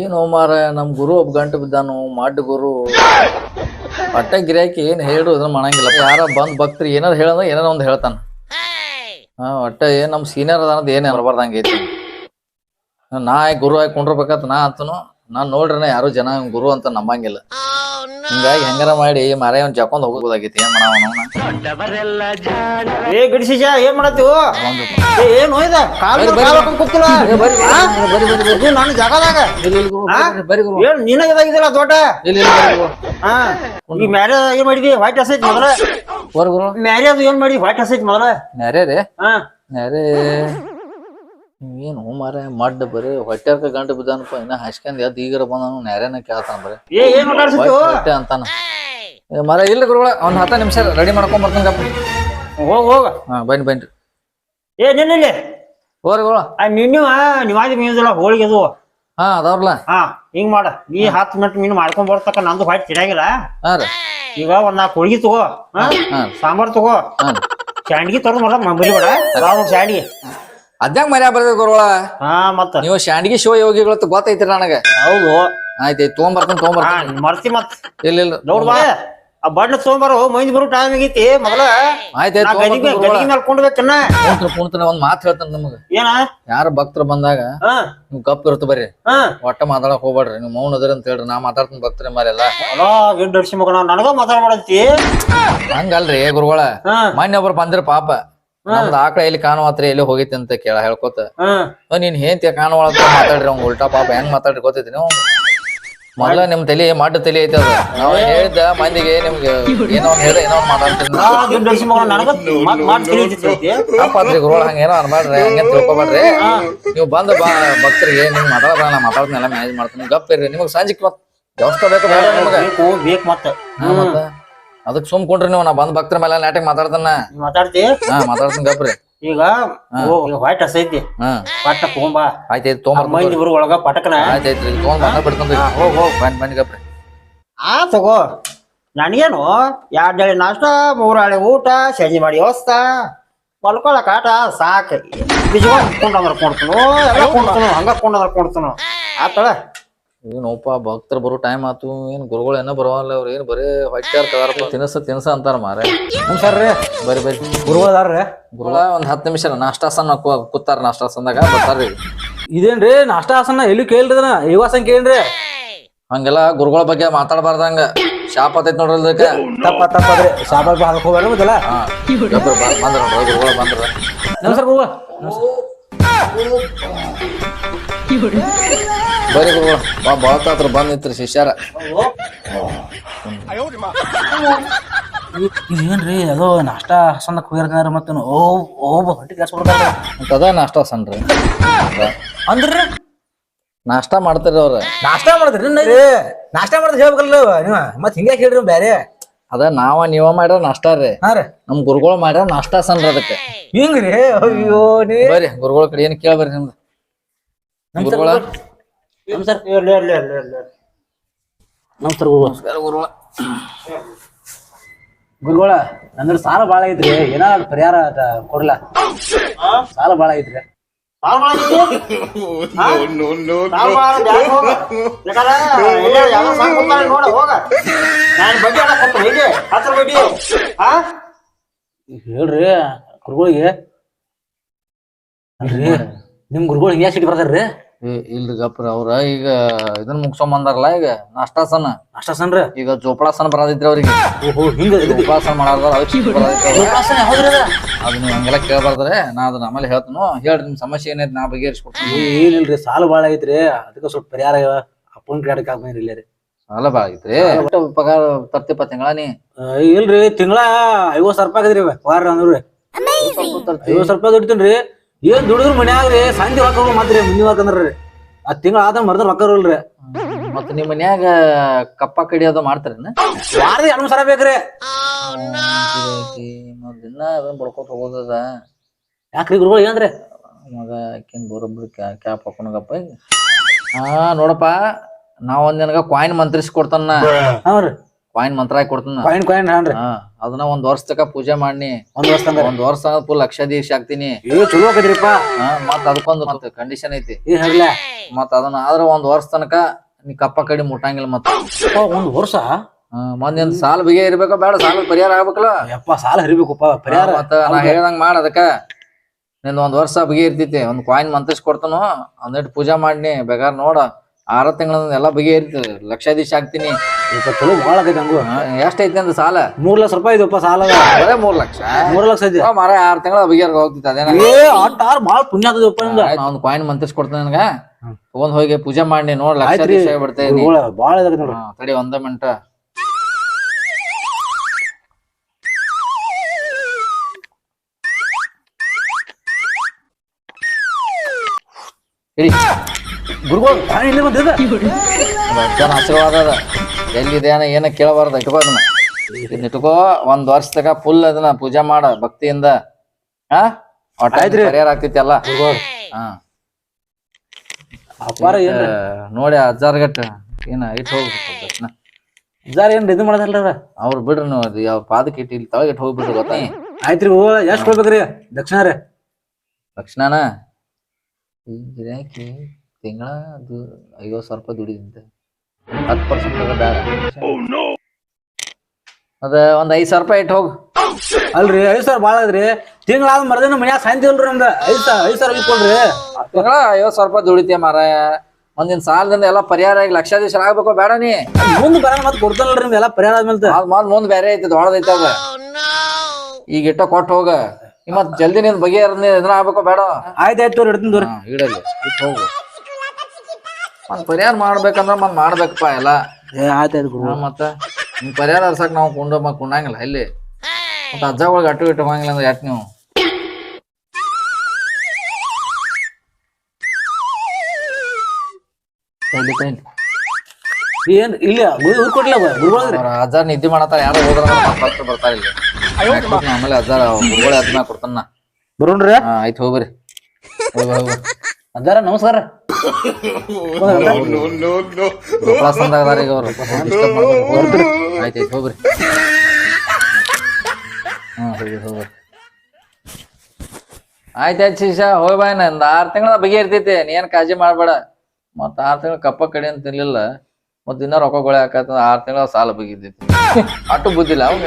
ಏನು ಮಾರ ನಮ್ ಗುರು ಒಬ್ಬ ಗಂಟೆ ಬಿದ್ದಾನು, ಮಾಡ್ ಗುರು. ಹೊಟ್ಟೆ ಗಿರಾಕಿ ಏನ್ ಹೇಳು ಅದನ್ನ ಮಾಡಂಗಿಲ್ಲ. ಯಾರ ಬಂದ್ ಭಕ್ತರು ಏನಾರ ಹೇಳಂದ್ರ ಏನಾರ ಒಂದ್ ಹೇಳ್ತಾನ. ಹಾ ಏನ್ ನಮ್ ಸೀನಿಯರ್ ಅದ ಅನ್ನೋದು ಏನ್ ಬರ್ಬಾರ್ದಂಗ ಐತಿ. ನಾ ಗುರು ಆಗಿ ಕುಂಡ್ರಬೇಕಂತ ನಾ ಅಂತನು, ನಾನ್ ನೋಡ್ರಿ ಯಾರು ಜನ ಗುರು ಅಂತ ನಂಬಂಗಿಲ್ಲ. ಹಿಂಗಾಗಿ ಹೆಂಗಾರ ಮಾಡಿ ಮಾರೇ ಅವ್ನ ಜಕೊಂಡ್ ಹೋಗೋದಾಗೈತಿ ಏನ್ ಮಾಡವ ಏ ಗಿಡಿಸಿಜ ಏನ್ ಮಾಡತ್ತೀವು ಏನ್ ಹೋಯ್ದ? ಕಾಲ್ ಬರ್ರಿ, ಕಾಲ್ ಬರ್ರಿ. ಹಾಕೊಂಡ್ ಕೂತಿಲ್ಲ? ಬರ್ರಿ ಆ? ಬರ್ರಿ ಬರ್ರಿ ಇದು ನನ್ನ ಜಾಗದಾಗ. ಆ? ಬರ್ರಿ ಗುರು. ಏನ್ ನೀನ ಇದಾಗಿದ್ದಿಲ್ಲ ದೊಡ್ಡ? ಹಾ ಈ ಮ್ಯಾರೇಜ್ ಏನ್ ಮಾಡಿದಿ ವೈಟ್ ಹಸೈತ್ ಮೊದಲ. ಮ್ಯಾರೇಜ್ ಏನ್ ಮಾಡಿ ವೈಟ್ ಹಸೈತ್ ಮೊದಲ. ನರೇ ರೀ? ಹಾ ಏನು ಮಾರ ಮಡ್ಡ ಬರೀ ಹೊಟ್ಯಾಕ ಗಂಟು ಬಿದ್ದಾನಪ್ಪ ಇನ್ನ ಹಚ್ಕೊಂಡ್ ಎದ್ದು ಈಗರ ಬಂದನು ನ್ಯಾರೇನ ಕೇಳ್ತಾನ ಬರೀ. ಏ ಏನ್ ಹೊಟ್ಟೆ ಅಂತಾನ. ಏ ಮರ ಇಲ್ಲ ಗುರುಗಳ ಒಂದ್ ಹತ್ತ ನಿಮಿಷ ರೆಡಿ ಮಾಡ್ಕೊಂಡ್ ಬರ್ತಾನೆ ಹೋಗ ಹೋಗ. ಹಾ ಬನ್ನಿ ಬನ್ನಿ ಏ ನಿನ್ನಲ್ಲಿ ಹೋರಿ ನಿವಾದಿ ಮೀನುದಿಲ್ಲ ಹೋಳಿಗೆ ಅದು ಹಾ ಅದಾವ್ರಲ್ಲ. ಹಾ ಹಿಂಗ್ ಮಾಡ. ನೀ ಹತ್ತು ಮಿನಿಟ್ ಮೀನು ಮಾಡ್ಕೊಂಡ್ ಬರ್ತಕ್ಕ ನಂದು ಹೊಟ್ಟೆ ತಿಡಂಗಿಲ್ಲ ಹಾ ರೀ. ಈಗ ಒಂದ್ ನಾಲ್ಕು ಹೋಳಿಗೆ ತಗೋ ಹಾ? ಸಾಂಬಾರ್ ತಗೋ. ಚಾಂಡಿಗೆ ತಗೊಂಡ್ ಮಂಬಲಿ ಮರಿ ಬೇಡ ಶಾಂಡ್ಗಿ ಅದ್ಯಾಂಗ ಮರ್ಯಾ ಬರ್ಬೇಕು ಗುರುಗಳ ಹಾ ಮತ್ತ. ನೀವು ಶಾಂಡ್ಗಿ ಶಿವ ಯೋಗಿಗಳ ಗೊತ್ತೈತ್ರಿ ನನಗ. ಹೌದು. ಆಯ್ತು ತೊಗೊಂಬರ್ತೀನಿ ಹಾ ತೊಗೊಂಬರ್ತೀನಿ. ಮರ್ತಿ ಮತ್ ಇಲ್ಲ ಇಲ್ಲ. ನೋಡ್ ಬಾ. ಆ ಬಣ್ಣ ತೊಗೊಂಬರೋ ಮಂದಿ ಬರೋ ಟೈಮ್ ಆಗೈತಿ ಮೊದಲ. ಆಯ್ತಾಯ್ತು ಮೇಲೆ ಕೊಂಡ್ಬೇಕನ್ನ ಒಂದ್ ಮಾತು ಹೇಳ್ತಾನೆ ನಮಗ. ಏನ? ಯಾರ ಭಕ್ತರು ಬಂದಾಗ ಹಾ. ನೀವು ಗಪ್ ಇರುತ್ತ ಬರ್ರಿ. ಹಾ. ಒಟ್ಟ ಮಾತಾಡಕ್ ಹೋಗ್ಬೇಡ್ರಿ. ನೀವು ಮೌನ ಅದ್ರ ಅಂತ ಹೇಳ್ರಿ. ನಾ ಮಾತಾಡ್ತೀನಿ ಭಕ್ತರ ಮಾರೆಲ್ಲ. ಅಲೋ ಗಿಡ್ಡ ಅಡ್ಸಿ ಮಗನ ನನಗ ಹಂಗಲ್ರಿ ಗುರುಗಳ. ಹಾ. ಮೊನ್ನೆ ಒಬ್ರು ಬಂದ್ರ ಪಾಪ. ನಮ್ದು ಆಕಳ ಎಲ್ಲಿ ಕಾಣುವತ್ರಿ ಎಲ್ಲಿ ಹೋಗೈತಿ ಅಂತ ಕೇಳ ಹೇಳ್ಕೊತ. ನೀನ್ ಹೇಂತಿ ಕಾಣುವಳ ಮಾತಾಡ್ರಿ ಅವ್ನ್ ಉಲ್ಟಾ ಪಾಪ ಹೆಂಗ್ ಮಾತಾಡ್ರಿ ಗೊತ್ತೈತಿ ನೀವು ಮೊದ್ಲ ನಿಮ್ ತಲೆ ಮಡ್ಡ ತಲೆ ಐತಿ ಅದು. ನಾವ್ ಹೇಳಿದ್ದ ಮಂದಿಗೆ ನಿಮ್ಗೆ ಏನೋ ಹೇಳ ಏನೋ ಮಾತಾಡ್ತೀನಿ. ಗುರುಗಳ ಹಂಗ ಏನೋ ಅನ್ಬೇಡ್ರಿ ಹಂಗೆ ತಿಳ್ಕೊಬಾಡ್ರಿ. ನೀವು ಬಂದ ಬಾ ಭಕ್ತರಿಗೆ ನಿಮ್ಗೆ ಮಾತಾಡ ನಾ ಮಾತಾಡ್ತೀನೆಲ್ಲ ಮ್ಯಾನೇಜ್ ಮಾಡ್ತೀನಿ. ಗಪ್ ಇರ್ರಿ ನಿಮ್ಗೆ ಸಂಜೆ ಮತ್ ವ್ಯವಸ್ಥೆ ಬೇಕು ಬೇಡ ನಿಮ್ಗೆ. ಬೇಕು ಮತ್ತೆ. ಮತ್ತ. ಮತ್ತ ಸುಮ್ ಕುಂಡ್ರಿ ನೀವು ನಾ ಬಂದ್ ಭಕ್ತರ ಮೇಲೆ ನಾಟಕ ಮಾತಾಡ್ತಾನ. ಮಾತಾಡ್ತಿ? ಹಾ ಮಾತಾಡ್ತೀನಿ ಗಪ್ರಿ. ಈಗ ಹೊಟ್ಟೆ ಹಸೈತಿ. ಪಟ್ಟ ತಗೊಂಬಾ ಆಯ್ತಾಯ್ತು ಮೈ ಮಂದಿ ಬರೋ ಒಳಗ ಪಟಕನ. ಆಯ್ತಾಯ್ತ್ರಿ ತೊಗೊಂಡ್ ಬಂದ ಹೋಗ್. ಹೋಗ್ ಬನ್ನಿ ಬನ್ನಿ ಗಪ್ರಿ. ಆ ತಗೋ. ನನಗೇನು ಎರಡು ಹೇಳಿ ನಾಷ್ಟ ಮೂರು ಹಳೆ ಊಟ ಸಂಜೆ ಮಾಡಿ ವ್ಯವಸ್ಥೆ ಮಲ್ಕೊಳಕ್ ಆಟ ಸಾಕು. ನಿಜವಾಗ ಕೊಂಡಂದ್ರ ಕೊಡ್ತನು ಎಲ್ಲ ಕೊಂಡ್ತನು ಹಂಗ ಕೊಂಡಂದ್ರ ಕೊಡ್ತನು. ಆತಳ. ಏನೋಪ ಭಕ್ತರು ಬರೋ ಟೈಮ್ ಆತು ಏನ್ ಗುರುಗಳು ಏನೋ ಬರವಲ್ಲ ಅವ್ರ ಏನ್ ಬರೇ ಹೊಟ್ಟಾರ ಕದಾರಪ್ಪ ತಿನ್ಸ ತಿನ್ಸ ಅಂತಾರ ಮಾರ ಸರ್ರೆ ಬರ್ರಿ ಬರ್ರಿ. ಗುರುಗಳದಾರ್ರೆ. ಗುರುಗಳ ಒಂದ್ ಹತ್ತು ನಿಮಿಷ ನಾಷ್ಟಾಸನ ಕೂತಾರ ನಾಷ್ಟಾಸನದಾಗ ಬರ್ತಾರ್ರಿ ಇದೇನ್ರಿ ನಾಷ್ಟಾಸನ ಎಲ್ಲಿ ಕೇಳ್ರಿ ಯುವಾಸನ್ ಕೇಳ್ರಿ. ಹಂಗೆಲ್ಲ ಗುರುಗಳ ಬಗ್ಗೆ ಮಾತಾಡಬಾರ್ದಂಗ. ಶಾಪ ಆತೈತ್ ನೋಡ್ರಿ ಅದಕ್ಕೆ ತಪ್ಪ ತಪ್ಪದ್ರಿ ಶಾಪ ಹಾಕಿ ಹೋಗ್ಯಾರ ಮತ್ತಲ್ಲ. ಹಾ ಬಂದ್ರ ನೋಡ್ರಿ ಗುರುಗಳ ಬಂದ್ರ. ನಮಸ್ಕಾರ ಗುರುಗಳ. ಬರ್ರಿ ಗುರುಗಳ ಬಾ ಬಾಳ್ತಾತ್ರ ಬಂದ್ ನಿಂತ್ರಿ ಶಿಷ್ಯಾರ. ಏನ್ರಿ ಅದು ನಾಷ್ಟ ಹಾಸನಕ್ ಹೋಗ್ಯಾರ ಮತ್ತೆ ಓ ಓ ಹೊಟ್ಟಿ ಕೆಲಸ ಮತ್ತ್ ಅದ ನಾಷ್ಟಾ ಸಣ್ರಿ. ಅಂದ್ರಿ? ನಾಷ್ಟಾ ಮಾಡ್ತಾರ ಅವ್ರ. ನಾಷ್ಟಾ ಮಾಡಿದ್ರಿ ನಾಷ್ಟಾ ಮಾಡಿದ್ರೆ ಹೇಳ್ಬೇಕಲ್ಲ ನೀವು? ಮತ್ ಹಿಂಗೆ ಕೇಳ್ರಿ ಬ್ಯಾರೆ ಅದ ನಾವ ನೀವ ಮಾಡ್ರ ನಾಷ್ಟಾ ರೀ. ಹಾ ರೀ. ನಮ್ ಗುರುಗಳು ಮಾಡ್ಯಾರ ನಾಷ್ಟಾ ಸಣ್ಣ ಅದಕ್ಕೆ. ಹಿಂಗ್ರಿ? ಅಯ್ಯೋ ನೀ. ಬರ್ರಿ ಗುರುಗಳ ಕಡೆ ಏನ್ ಕೇಳ್ಬರ್ರಿ ನಿಮ್ದು. ಗುರುಗಳ? ನಮಸ್ಕಾರ ಗುರುಗಳ. ನಮಸ್ಕಾರ ಗುರುಗಳ. ಗುರುಗಳ ನಂದ್ರ ಸಾಲ ಬಾಳ ಐತ್ರಿ. ಏನಾರ ಪರಿಹಾರ ಅದ ಕೊಡ್ಲ? ಸಾಲ ಬಾಳ ಐತ್ರಿ. ನೋಡು, ಹೋಗ. ನಾನ್. ಹಾ? ಹೇಳ್ರಿ ಗುರುಗಳಿಗೆ ಅಲ್ರಿ ನಿಮ್ ಗುರುಗಳು ಹಿಂಗ್ಯಾಕ್ ಸಿಟಿ ಬರ್ತಾರ್ರಿ ಇಲ್ರಿ ಗಪ್ರ ಅವ್ರ ಈಗ ಇದನ್ನ ಮುಗಿಸೋ ಬಂದಾರಲ್ಲ ಈಗ ನಾಷ್ಟಾಸನ. ಅಷ್ಟ ಸನ್ರಿ ಈಗ ಜೋಪಳಾಸನ ಬರೋದಿದ್ರಿ ಅವ್ರಿಗೆ. ಓಹೋ ಹಿಂಗ ಜೋಪಳಾಸನ ಮಾಡಾರ್ದಾರ ಅದಕ್ಕೆ ಅದನ್ನ ಅವ್ರಿಗೆ. ಹಂಗೆಲ್ಲ ಕೇಳ್ಬಾರ್ದ್ರೆ ನಾ ಅದನ್ನ ಆಮೇಲೆ ಹೇಳ್ತನು. ಹೇಳ್ರಿ ನಿಮ್ ಸಮಸ್ಯೆ ಏನೈತಿ ನಾ ಬಗೆಹರಿಸ್ಕೊಡ್ತೀನಿ. ಏನಿಲ್ರಿ ಸಾಲ ಬಾಳ ಐತ್ರಿ ಅದಕ್ಕೆ ಸ್ವಲ್ಪ ಪರಿಹಾರ ಅಪ್ಪನ್ ಕ್ರೆಡಿಟ್ ಬಂದ್ರಿ ಇಲ್ಲೇ ರೀ ಸಾಲ ಬಾಳ ಐತ್ರಿ ಒಟ್ಟು ಪಗಾರ ತರ್ತಿಪ್ಪ ತಿಂಗಳ ನೀ? ಇಲ್ರಿ ತಿಂಗಳ ಐವತ್ ಸಾವಿರ ರೂಪಾಯಿ ಆಗದ್ರಿ ಪಗಾರ ಅಂದ್ರಿ ಐವತ್ ಸಾವಿರ ರೂಪಾಯಿ ದುಡಿತೀನ್ರಿ. ಏನ್ ದುಡಿದ್ರು ಮನ್ಯಾಗ್ರಿ ಸಂಜೆ ರೊಕ್ಕ ಮಾತ್ರ ಮಾತ್ರಿ ಮುಂದಿನ ಹಾಕಂದ್ರ ಆ ತಿಂಗಳ ಆದ ಮರ್ದ ರೊಕ್ಕ ಇರಲ್ರಿ ಮತ್ತ ನಿಮ್ ಮನ್ಯಾಗ ಕಪ್ಪ ಕಡಿ ಅದು ಮಾಡ್ತಾರೇನ ಯಾರ್ದು ಎರಡು ಸಾವಿರ ಬೇಕ್ರಿ. ದಿನ ಅದನ್ನ ಬಡ್ಕೊತ ಹೋಗೋದದ ಯಾಕ್ರಿ ಗುರುಗಳು ಏನ್ರಿ? ಮಗ ಆಕಿನ್ ಬರೋಬ್ರು ಕ್ಯಾಪ್ ಹಾಕೊಂಡಪ್ಪ ಹಾ ನೋಡಪ್ಪ ನಾವ್ ಒಂದ್ ನಿನಗ ಕಾಯಿನ್ ಮಂತ್ರಿಸಿ ಕೊಡ್ತಾನ ಹಾ ರೀ ಕಾಯಿನ್ ಮಂತ್ರ ಕೊಡ್ತಾನ ಕಾಯಿನ್ ಕಾಯಿನ್ ಹಾನ್ರಿ. ಹಾ ಅದನ್ನ ಒಂದ್ ವರ್ಷ ತಕ ಪೂಜೆ ಮಾಡಿ. ಒಂದ್ ವರ್ಷ ಒಂದ್ ವರ್ಷ ಫುಲ್ ಲಕ್ಷ ದೀಕ್ಷ ಆಗ್ತೀನಿ. ಏ ಚಲೋ ಆಕೈತ್ರಿಪ್ಪ. ಹಾ ಮತ್ ಅದಕ್ಕೊಂದು ಮತ್ ಕಂಡೀಷನ್ ಐತಿ. ಮತ್ತ ಮತ್ ಅದನ್ನ ಆದ್ರ ಒಂದ್ ವರ್ಷ ತನಕ ನೀ ಕಪ್ಪ ಕಡಿ ಮುಟ್ಟಂಗಿಲ್ಲ ಮತ್ತ. ಒಂದ್ ವರ್ಷ? ಮಂದಿ ಸಾಲ ಬಿಗೆ ಇರ್ಬೇಕ ಬೇಡ ಸಾಲ ಪರಿಹಾರ ಆಗ್ಬೇಕಲ್ಲ. ಯಪ್ಪ ಸಾಲ ಹರಿಬೇಕಪ್ಪ ಪರಿಹಾರ. ಮತ್ತ ನಾ ಹೇಳ್ದಂಗ ಮಾಡ ಅದಕ್ಕ. ನಿನ್ ಒಂದ್ ವರ್ಷ ಬಿಗೆ ಇರ್ತೈತಿ ಒಂದ್ ಕಾಯಿನ್ ಮಂತ್ರಿಸ್ ಕೊಡ್ತಾನು ಒಂದಿಟ್ಟು ಪೂಜಾ ಮಾಡ್ನಿ ಬೇಗಾರ್ ನೋಡ. ಆರ ತಿಂಗಳ ಎಲ್ಲಾ ಬಗೆಹರಿತು ಲಕ್ಷಾಧೀಶ ಆಗ್ತೀನಿ ಯಪ್ಪ ಚಲೋ ಭಾಳ ಆಗೈತೆ ಹಂಗು. ಸಾಲ? ಮೂರ್ ಲಕ್ಷ ರೂಪಾಯಿ ಇದಪ್ಪ ಸಾಲ ಅದೇ. ಮೂರ್ ಲಕ್ಷ. ಮೂರ್ ಲಕ್ಷ ಐತಿ ಮರ ಆರ್ ತಿಂಗಳ ಬಿಗೆರ್ಗ ಹೋಗ್ತಿತ್ತು ಅದೇನ? ಆರ್ ಭಾಳ ಪುಣ್ಯ ನಾ ಒಂದ್ ಕಾಯಿನ್ ಮಂತ್ರಿಸ್ ಕೊಡ್ತಾನೆ ನನಗ. ಒಂದ್ ಹೋಗಿ ಪೂಜೆ ಮಾಡಿ ನೋಡ್ ಲಕ್ಷಾಧೀಶ ಬಿಡ್ತೇನೆ ಗುರುಗಳ ಭಾಳ ಇದಾಗೈತೆ ತಡಿ ಒಂದ ಮಿನಿಟ ಇಡಿ. ಗುರುಗಳು ಪ್ರಾಣಿ ಇಲ್ಲಿ ಬಂದಿದೆ. ಅಜ್ಜನ ಆಶೀರ್ವಾದ ಅದ ಎಲ್ಲಿದೆ ಏನ ಏನ ಕೇಳಬಾರ್ದು ಇಟ್ಕೋ ಅದನ್ನ. ಇದನ್ನ ಇಟ್ಕೋ ಒಂದ್ ವರ್ಷ ತಕ ಫುಲ್ ಅದನ್ನ ಪೂಜೆ ಮಾಡ ಭಕ್ತಿಯಿಂದ. ಹಾ ಆಯ್ತ್ರಿ. ಪರಿಹಾರ ಆಗ್ತೈತಿ ಎಲ್ಲ ಹಾ. ಏನ್ರಿ? ನೋಡಿ ಹಜಾರ್ ಗಟ್ಟ ಏನ ಇಟ್ಟು ಹೋಗ್ಬೇಕು ದಕ್ಷಿಣ ಜಾರ ಏನ್ ಇದು ಮಾಡದಲ್ರ ಅವ್ರು? ಬಿಡ್ರಿ ನೀವು ಅದು ಯಾವ ಪಾದಕ್ಕೆ ಇಟ್ಟು ಇಲ್ಲಿ ತಳಗಿಟ್ಟು ಹೋಗ್ಬಿಡ್ರಿ ಗೊತ್ತಾ? ಆಯ್ತ್ರಿ ಹೂವ ಎಷ್ಟು ಕೊಡ್ಬೇಕ್ರಿ? ದಕ್ಷಿಣ ರೀ ದಕ್ಷಿಣನ? ಈ ಗಿರಾಕಿ? ತಿಂಗಳ ಅದು ಐವತ್ತು ಸಾವಿರ ರೂಪಾಯಿ ದುಡಿದಿದ್ದೆ ಹತ್ತು ಪರ್ಸೆಂಟ್ ಬೇಡ. ಅದ ಒಂದ್ ಐದ್ ಸಾವಿರ ರೂಪಾಯಿ ಇಟ್ಟು ಹೋಗು. ಅಲ್ರಿ ಐದ್ ಸಾವಿರ ಬಾಳ ಅದ್ರಿ ತಿಂಗಳಾದ ಮರದಿನ ಮನ್ಯಾಗ ಸಾಯಂತಿಲ್ರಿ ನಮ್ದ. ಐದ್ ಸಾವಿರ ಐದ್ ಸಾವಿರ ಇಟ್ಕೊಳ್ರಿ. ತಿಂಗಳ ಐವತ್ತು ಸಾವಿರ ರೂಪಾಯಿ ದುಡಿತೀಯ ಮಾರಾಯ. ಒಂದಿನ ಸಾಲದಿಂದ ಎಲ್ಲ ಪರಿಹಾರ ಆಗಿ ಲಕ್ಷಾಧೀಶರ ಆಗ್ಬೇಕು ಬೇಡ ನೀ. ಮುಂದ್ ಬರ ಮತ್ ಕೊಡ್ತಾನಲ್ರಿ ನಿಮ್ದು ಎಲ್ಲ ಪರಿಹಾರ ಆದ್ಮೇಲೆ ಅದ್ ಮೊದ್ ಮುಂದ್ ಬೇರೆ ಐತಿ ದೊಡ್ಡದೈತಿ ಅದ ಈಗ ಇಟ್ಟ ಕೊಟ್ಟು ಹೋಗ. ಮತ್ ಜಲ್ದಿ ನಿನ್ ಬಗೆಹರ ಇದ್ರ ಆಗ್ಬೇಕು ಬೇಡ. ಆಯ್ತಾಯ್ತು ಇಡ್ತೀನಿ ಇಡಲ್ಲ ಇಟ್ಟು ಹೋಗು. ಮತ್ ಪರಿಹಾರ ಮಾಡ್ಬೇಕಂದ್ರ ಮತ್ ಮಾಡ್ಬೇಕಪ್ಪ ಎಲ್ಲ. ಏ ಆಯ್ತ್ ಆಯ್ತು ಗುರು. ಹಾ, ಮತ್ತ ನಿಮ್ ಪರಿಹಾರ ಹರ್ಸಕ್ ನಾವು ಕುಂಡ ಮತ್ ಕುಂಡಂಗಿಲ್ಲ ಇಲ್ಲಿ. ಮತ್ತ ಅಜ್ಜಗಳಿಗೆ ಅಟ್ಟು ಇಟ್ಟು ಹೋಗಂಗಿಲ್ಲ ಅಂದ್ರೆ ಯಾಕೆ ನೀವು? ಏನ್ ಇಲ್ಲ ಗುರು ಗುರುಗಳದ್ರಿ ಅವ್ರ ಅಜ್ಜಾರ್ ನಿದ್ದೆ ಮಾಡತ್ತಾರ ಯಾರು ಹೋದ್ರ ಬರ್ತಾರ ಇಲ್ಲಿ. ಯಾಕ್ ಆಮೇಲೆ ಅಜ್ಜಾರ ಗುರುಗಳ ಅದ್ನ ಕೊಡ್ತಾನ. ಬರೋಣ್ರಿ? ಆಯ್ತು ಹೋಗ್ರಿ ಹೋಗ್ ಹೋಗ್ ಹೋಗ್. ಅದಾರ ನಮಸ್ಕಾರ. ಈಗ ಅವ್ರು ಡಿಸ್ಟರ್ಬ್ ಮಾಡ್ಬೇಡಿ ಆಯ್ತು ಆಯ್ತು ಹೋಗ್ರಿ. ಹ್ಮ್ ಹೋಗ್ರಿ ಹೋಗ್ರಿ. ಆಯ್ತು ಆಯ್ತು ಶಿಶಾ ಹೋಗಿ ಬಾಯ್ ನಂದು. ಆರು ತಿಂಗಳ ಬಗೆ ಇರ್ತೈತಿ ನೀನು ಏನ್ ಕಾಳಜಿ ಮಾಡ್ಬೇಡ. ಮತ್ತ ಆರು ತಿಂಗಳ ಕಪ್ಪ ಕಡಿ ಅಂತ ತಿನ್ಲಿಲ್ಲ. ಮತ್ತ ಇನ್ನ ಗೊಳೆ ಹಾಕತ್ತ ಆರು ತಿಂಗಳ ಸಾಲ ಬಗಿದ್ದೈತಿ ಅಟ್ಟು ಬುದ್ಧಿಲ್ಲ ಅವಾಗ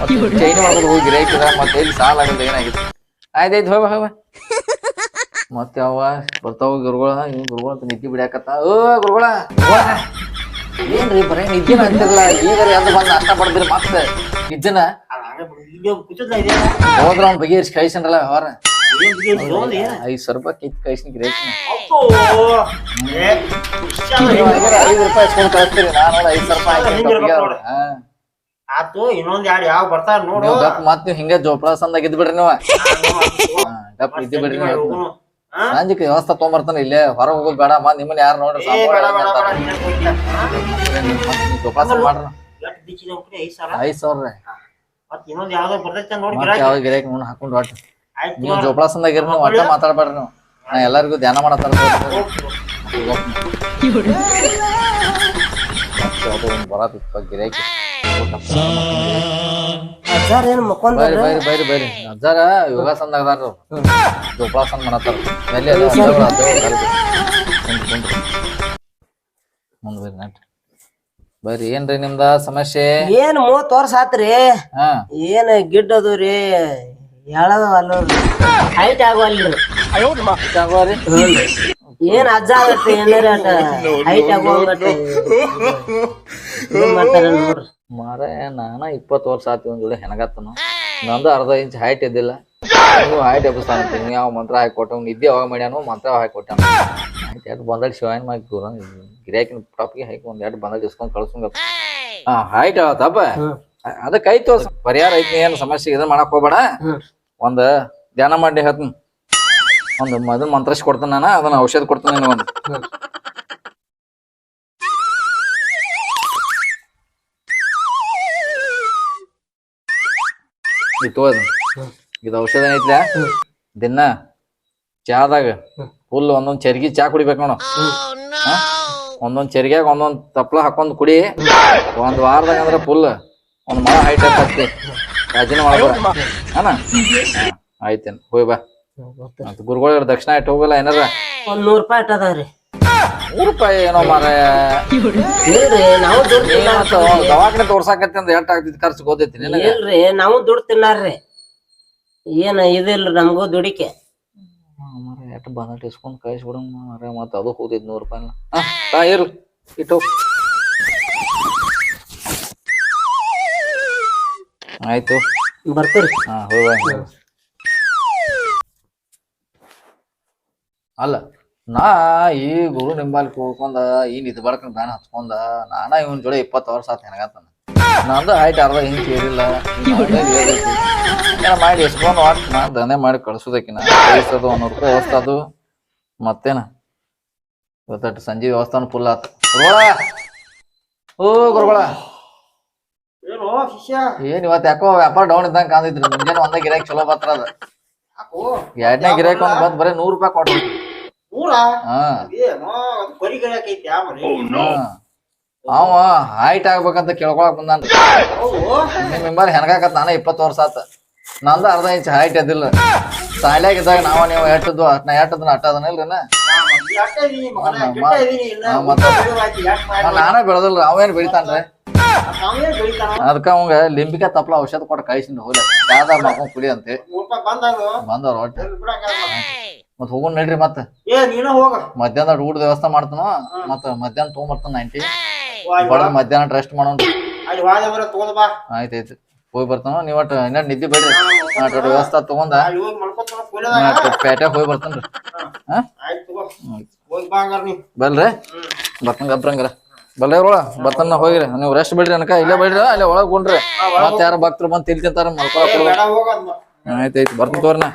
ಮತ್ತೆ ಚೈನಿ ಮಾಡ್ಕೊಂಡು ಹೋಗಿ ಗಿರಾಕಿದ ಮತ್ತೆ ಸಾಲ ಆಗಲ್ಲ ಏನಾಗಿತ್ತು. ಆಯ್ತಾಯ್ತು ಹೋಗ ಹೋಗ ಮತ್ತೆ ಅವ ಬರ್ತಾವ ಗುರುಗಳ ಇವ್ ಗುರುಗಳ ನಿದ್ದೆ ಬಿಡಾಕತ್ತ ಓ ಗುರುಗಳ. ಏನ್ರಿ ಬರೇ ನಿದ್ದೆ ಅಂತಿರಲ್ಲ ಈಗ ಬಂದ ಬಂದು ನಾಷ್ಟ ಪಡ್ದಿರಿ ಮತ್ತೆ. ನಿದ್ದೆನ ಹೋದ್ರ ಅವ್ನ ಬಗೆಹರಿಸಿ ಕಳಿಸನ್ರಲ್ಲ ಹೊರ ಐದ್ ಸಾವಿರ ರೂಪಾಯಿ ಕಿತ್ ಕಳಿಸಿನ ರೇಟ್ ಐದು ರೂಪಾಯಿ ಇಸ್ಕೊಂಡ್ ಕಳಿಸ್ತೀರಿ. ನಾನು ಐದ್ ಸಾವಿರ ರೂಪಾಯಿ. ಆತು ಇನ್ನೊಂದ್ ಎರಡ್ ಯಾವ ಬರ್ತಾರ ನೋಡು. ಮತ್ ನೀವು ಹಿಂಗ ಜೋಪಳ ಸಂದಾಗ ಇದ್ ಬಿಡ್ರಿ ನೀವು ಗಪ್ ಇದ್ದು ಬಿಡ್ರಿ? ಸಂಜಿಕ್ ವ್ಯವಸ್ಥೆ ತೊಗೊಂಬರ್ತಾನ ಇಲ್ಲೇ ಹೊರ ಹೋಗೋದ್ ಬೇಡ ನಿಮ್ಮನ್ನ ಯಾರು ನೋಡ್ರಿ ಐದ್ ಸಾವಿರ. ಯಾವ ಗಿರಾಕಿ. ಹಾಕೊಂಡು ನೀವು ಒಟ್ಟ ಮಾತಾಡ್ಬೇಡ್ರಿ ನೀವು. ನಾ ಎಲ್ಲರಿಗೂ ಧ್ಯಾನ ಮಾಡತ್ತಾರ ಬರತ್ತಿಪ್ಪ ಗಿರಾಕಿ. ಸರ್ ಏನ್ ಮಕ್ಕೊಂದ್ ಬೈರಿ ಬೈರಿ ಬೈರಿ ಬೈರಿ. ಅಜ್ಜಾರ ಯೋಗಾಸನ ಅದಾರ ಜೋಪಾಸನ ಮಾಡತ್ತಾರ. ಎಲ್ಲಿ ಅದಾವ ಅಜ್ಜಾರು, ಅಜ್ಜಾರು ಬೈರಿ ಬೈರಿ. ಕುಂಡ್ರಿ, ಕುಂಡ್ರಿ. ಮುಂದ್ ಬೈರಿ ನಟ್. ಬೈರಿ ಏನ್ರಿ ನಿಮ್ದ ಸಮಸ್ಯೆ? ಏನ್ ಮೂವತ್ ವರ್ಷ ಆತ್ರಿ. ಹಾ. ಏನ್ ಗಿಡ್ ಅದು ರೀ? ಹೇಳದ ಹೈಟ್ ಆಗವಲ್ರಿ ಆಗೋರಿ ಏನ್ ಅಜ್ಜ ಆಗತ್ತೆ ಏನಾರ ಅಟ ಹೈಟ್ ಏನ್ ಮಾಡ್ತಾರ ನೋಡ್ರಿ. ಮಾರೇ ನಾನ ಇಪ್ಪತ್ತು ವರ್ಷ ಆತಿ ಒಂದ್ ಜೋಡಿ ಹೆಣಗತ್ತನು ನಂದು ಅರ್ಧ ಇಂಚ್ ಹೈಟ್ ಇದ್ದಿಲ್ಲ. ನೀವು ಹೈಟ್ ಎಬ್ಬಿಸ್ತಾನ ನೀವು ಯಾವ ಮಂತ್ರ ಹಾಕಿ ಕೊಟ್ಟ ನಿದ್ದೆ ಅವಾಗ ಮಾಡ್ಯಾನು ಮಂತ್ರ ಹಾಕಿ ಕೊಟ್ಟಾನ ಆಯ್ತು ಎರಡು ಬಂದಾಗ ಶಿವಾಯನ್ ಮಾಡಿ ದೂರ ಗಿರಾಕಿನ ಟಾಪ್ಗೆ ಹಾಕಿ ಒಂದ್ ಎರಡು ಬಂದಾಗ ಇಸ್ಕೊಂಡ್ ಕಳ್ಸಂಗ ಹಾ ಹೈಟ್ ಆವತ್ತಪ್ಪ ಅದಕ್ಕೆ ಆಯ್ತು ಪರಿಹಾರ ಐತಿ ಏನು ಸಮಸ್ಯೆ ಇದನ್ನ ಮಾಡಕ್ ಹೋಗ್ಬೇಡ. ಒಂದ್ ಧ್ಯಾನ ಮಾಡಿ ಹೇಳ್ತೀನಿ. ಒಂದು ಮದ್ ಮಂತ್ರಸ್ ಕೊಡ್ತಾನ ನಾನು ಅದನ್ನ ಔಷಧ ಕೊಡ್ತಾನೆ ಒಂದು ಇದು ಅದು ಇದು ಔಷಧ ಐತ್ಲ? ದಿನ ಚಾದಾಗ ಫುಲ್ ಒಂದೊಂದ್ ಚರ್ಗಿ ಚಾ ಕುಡಿಬೇಕು ನೋಡು? ಒಂದೊಂದ್ ಚರ್ಗ್ಯಾಗ ಒಂದೊಂದ್ ತಪ್ಲ ಹಾಕೊಂಡ್ ಕುಡಿ. ಒಂದ್ ವಾರದಾಗ ಅಂದ್ರ ಫುಲ್ ಒಂದ್ ಮಳ ಹೈಟ್ ಆಗ್ತೈತಿ ರಾಜಿನ ಅಣ್ಣ ಆಯ್ತೇನ್ ಹೋಯ್ ಬಾ. ಗುರುಗಳ ದಕ್ಷಿಣ ಇಟ್ಟು ಹೋಗಲ್ಲ ಏನಾರ? ಒಂದ್ ನೂರ್ ರೂಪಾಯಿ ಇಟ್ಟದವ್ರಿ ನೂರು ರೂಪಾಯಿ ಏನೋ ಮಾರ? ಇಲ್ರಿ ನಾವು ದುಡ್ಡು ತಿನ್ನಾರ ದವಾಖಾನೆ ತೋರ್ಸಾಕತ್ತಿ ಅಂದ್ರೆ ಎಷ್ಟು ಆಗ್ತೈತಿ ಖರ್ಚು ಗೊತ್ತೈತಿ ನಿನಗೆ? ಇಲ್ರಿ ನಾವು ದುಡ್ಡು ತಿನ್ನಾರ್ರಿ. ಏನ ಇದಿಲ್ರಿ ನಮಗೂ ದುಡಿಕೆ. ಮರ ಎಷ್ಟು ಬಂದಟ್ ಇಸ್ಕೊಂಡ್ ಕಳಿಸ್ಬಿಡ ಮರ ಮತ್ತೆ ಅದು ಹೋದಿದ್ ನೂರು ರೂಪಾಯಿನ ಹಾ ಇರ್ಲಿ ಇಟ್ಟು ಆಯ್ತು. ಬರ್ತೀರಿ. ಹಾ ಹೋಗ. ಅಲ್ಲ ನಾ ಈ ಗುರು ನಿಂಬಾಲ್ ಕೂಡ್ಕೊಂಡ ಈ ನಿದ್ ಬಡ್ಕೊಂಡ್ ಬ್ಯಾನ್ ಹಚ್ಕೊಂಡ ನಾನ ಇವನ್ ಜೋಡಿ ಇಪ್ಪತ್ತು ವರ್ಷ ಆತ ನನಗಂತಾನ ನಂದು ಹೈಟ್ ಅರ್ಧ ಹಿಂಗ್ ಏರಿಲ್ಲ ಏನ ಮಾಡಿ ಎಸ್ಕೊಂಡು ವಾಟ್ ನಾ ದಂಧೆ ಮಾಡಿ ಕಳ್ಸೋದಕ್ಕಿನ ಕಳಿಸೋದು ಒಂದ್ ರೂಪಾಯಿ ವ್ಯವಸ್ಥೆ ಅದು ಮತ್ತೇನ? ಇವತ್ತಟ್ಟು ಸಂಜೆ ವ್ಯವಸ್ಥಾನ ಫುಲ್ ಆತ. ಗುರುಗಳ! ಓ ಗುರುಗಳ! ಏನು ಇವತ್ತು ಯಾಕೋ ವ್ಯಾಪಾರ ಡೌನ್ ಇದ್ದಂಗೆ ಕಾಂದಿದ್ರಿ ಮುಂಜಾನೆ ಒಂದೇ ಗಿರಾಕಿ ಚಲೋ ಬತ್ರ ಅದ? ಎರಡನೇ ಗಿರಾಕಿ ಒಂದ್ ಬಂದ್ ಬರೀ ನೂರ್ ರೂಪಾಯಿ ಕೊಟ್ಟು ಹಾ. ಏನೋ ಅದು. ಅವ ಹೈಟ್ ಆಗ್ಬೇಕಂತ ಕೇಳ್ಕೊಳಕ್ ಬಂದಾನ್ರಿ ನಿಮ್ಮಿಂಬರ್ ನಿಮ್ ಮೆಂಬರ್ ಹೆಣಗಾಕತ್ ನಾನ ಇಪ್ಪತ್ತು ವರ್ಷ ಆತ. ನಂದು ಅರ್ಧ ಇಂಚ್ ಹೈಟ್ ಎದ್ದಿಲ್ಲ ಸಾಲ್ಯಾಗ ಇದ್ದಾಗ ನಾವ ನೀವು ಎಟ್ಟದ್ದು ನಾ ಎಟ್ಟದನ್ನ ಅಟ್ಟ ಅದನ್ನ ಇಲ್ರಿ ಅಷ್ಟೇ ಇದೀನಿ ಮಗನ ಹಾ, ಗಿಟ್ಟ ಇದೀನಿ ಇನ್ನ. ಹಾ, ಮತ್ತೆ? ಉದ್ಯೋಗವಾಯ್ತು, ಯಾಕ್ ಮಾಡ್ಲಿ? ನಾನೇ ಬೆಳೆದಿಲ್ರಿ ಅವೇನ್ ಬೆಳಿತಾನ್ರಿ? ಅದಕ್ಕ ಅವಂಗ ಲಿಂಬಿಕ ತಪ್ಪಲ ಔಷಧ ಕೊಟ್ಟು ಕಳಿಸಿನ ಹೋಗ್ಲಿ. ಯಾವ್ದಾರ ಮಾಡ್ಕೊಂಡ್ ಕುಡಿ ಅಂತೆ. ಬಂದವ್ರು ಒಟ್ಟ. ಮತ್ ಹೋಗೋಣ ನಡ್ರಿ ಮತ್ತ. ಏ ನೀನು ಹೋಗ. ಮಧ್ಯಾಹ್ನ ಊಟದ ವ್ಯವಸ್ಥೆ ಮಾಡ್ತಾನ ಮತ್ತ ಮಧ್ಯಾಹ್ನ ತೊಗೊಂಬರ್ತಾನ ನೈಂಟಿ. ಬಡದ್ ಮಧ್ಯಾಹ್ನ ರೆಸ್ಟ್ ಮಾಡೋಣ ಅಲ್ಲಿ ತಗೊಂಡ್ ಬಾ. ಆಯ್ತಾಯ್ತು ಹೋಗಿ ಬರ್ತಾನ ನೀವ್ ಒಟ್ಟು ಇನ್ನ ನಿದ್ದೆ ಬೇಡ್ರಿ. ನಾ ಅಟ್ ಅಟ್ ವ್ಯವಸ್ಥೆ ತಗೊಂಡ. ಪೇಟೆ ಹೋಗಿ ಬರ್ತಾನ್ರಿ. ಬಲ್ರಿ? ಬರ್ತಂಗ ಗಬ್ರಂಗ್ರ ಬಲ್ರಿ ಒಳ ಬರ್ತಾನ ಹೋಗಿರಿ. ನೀವು ರೆಸ್ಟ್ ಬಿಡ್ರಿ ಅನ್ಕ ಇಲ್ಲೇ ಬಿಡ್ರಿ ಅಲ್ಲೇ ಒಳಗ್ ಕುಂಡ್ರಿ ಮತ್ತೆ ಯಾರ ಭಕ್ತರು ಬಂದ್ ತಿಳ್ಕೊಂತಾರ ಮಲ್ಕೊಳಕ್. ಆಯ್ತಾಯ್ತು ಬರ್ತೀನಿ ತೋರ್ನ